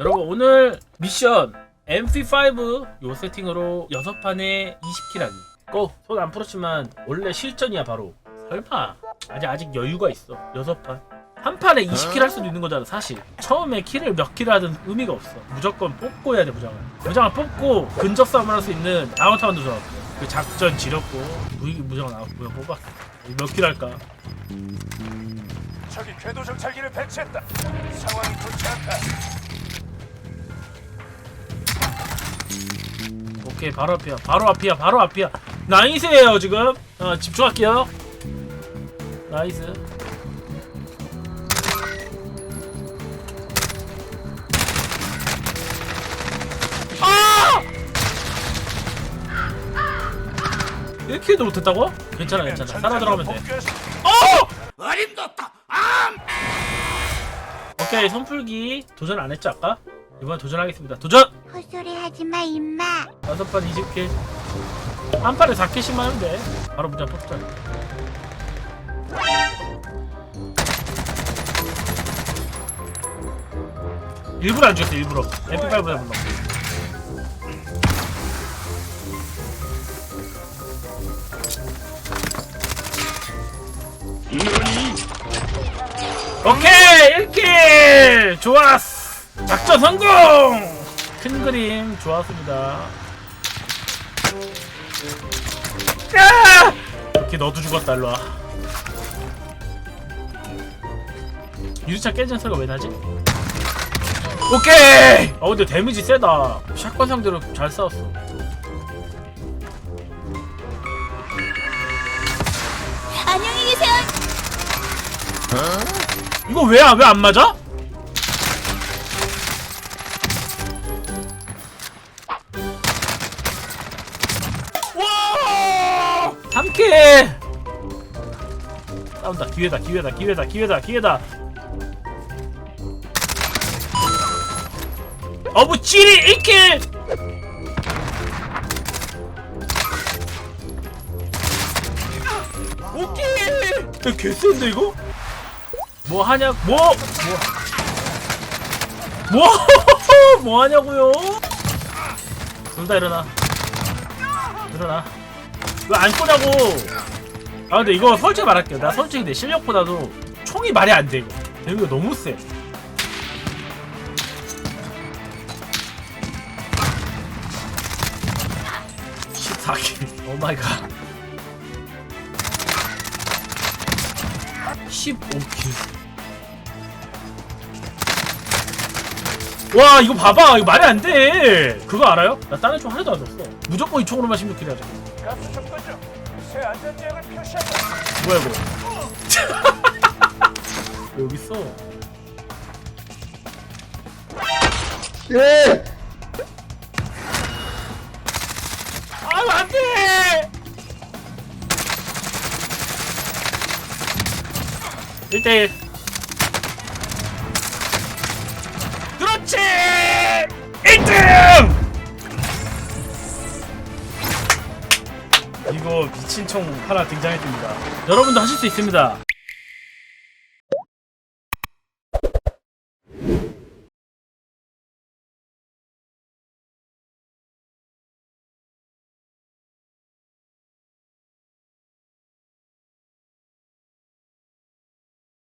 여러분 오늘 미션 MP5 요 세팅으로 6판에 20킬 하기. 고! 손 안 풀었지만 원래 실전이야 바로. 설마. 아직 아직 여유가 있어. 6판. 한 판에 20킬 할 수도 있는 거잖아 사실. 처음에 킬을 몇 킬을 하든 의미가 없어. 무조건 뽑고 해야 돼 무장을. 무장을 뽑고 근접 싸움을 할 수 있는 다운타운도 좋았고 그 작전 지렸고. 무기 무장 나왔고요 뽑았어 몇킬 할까? 적이 궤도 정찰기를 배치했다. 상황이 좋지 않다. 오케이 바로 앞이야 바로 앞이야 바로 앞이야 나이스예요 지금 어, 집중할게요 나이스 아! 1킬도 못했다고? 괜찮아 괜찮아 살아 들어가면 돼 어! 어림도다. 오케이 손풀기 도전 안 했죠 아까? 이번 도전하겠습니다. 도전! 헛소리 하지 마, 임마. 다섯 판 20킬 한 판에 4킬씩만 하면 돼. 바로 문장 뽑자. 일부러 안 죽였어 일부러. MP5보다 불러 오케이! 1킬! 좋았어 작전 성공 큰 그림 좋았습니다 야! 이렇게 너도 죽었다 일로와 유리차 깨진 소리가 왜 나지? 오케이! 어 근데 데미지 세다 샷건 상대로 잘 싸웠어 안녕히 계세요. 이거 왜왜안 맞아? 와! 3킬! 싸운다. 기회다. 기회다. 기회다. 기회다. 기회다. 어부 찌리 1킬! 오케이! 야, 개센데 이거? 뭐 하냐? 뭐? 뭐? 뭐? 뭐 하냐고요? 둘 다 일어나. 일어나. 왜안 쏘냐고? 아 근데 이거 솔직히 말할게요. 나 솔직히 내 실력보다도 총이 말이 안 돼 이거. 이거 너무 세. (14킬) 오 마이 갓 15킬 와 이거 봐봐 이거 말이 안돼 그거 알아요? 나 다른 총 하나도 안 줬어 무조건 이 총으로만 16킬 하자 가스 접근 중. 새 안전 지역을 표시한다. 뭐야 이거 여기 있어 예! 아유 안돼 1대1 그렇지 1등 이거 미친 총 하나 등장했습니다. 여러분도 하실 수 있습니다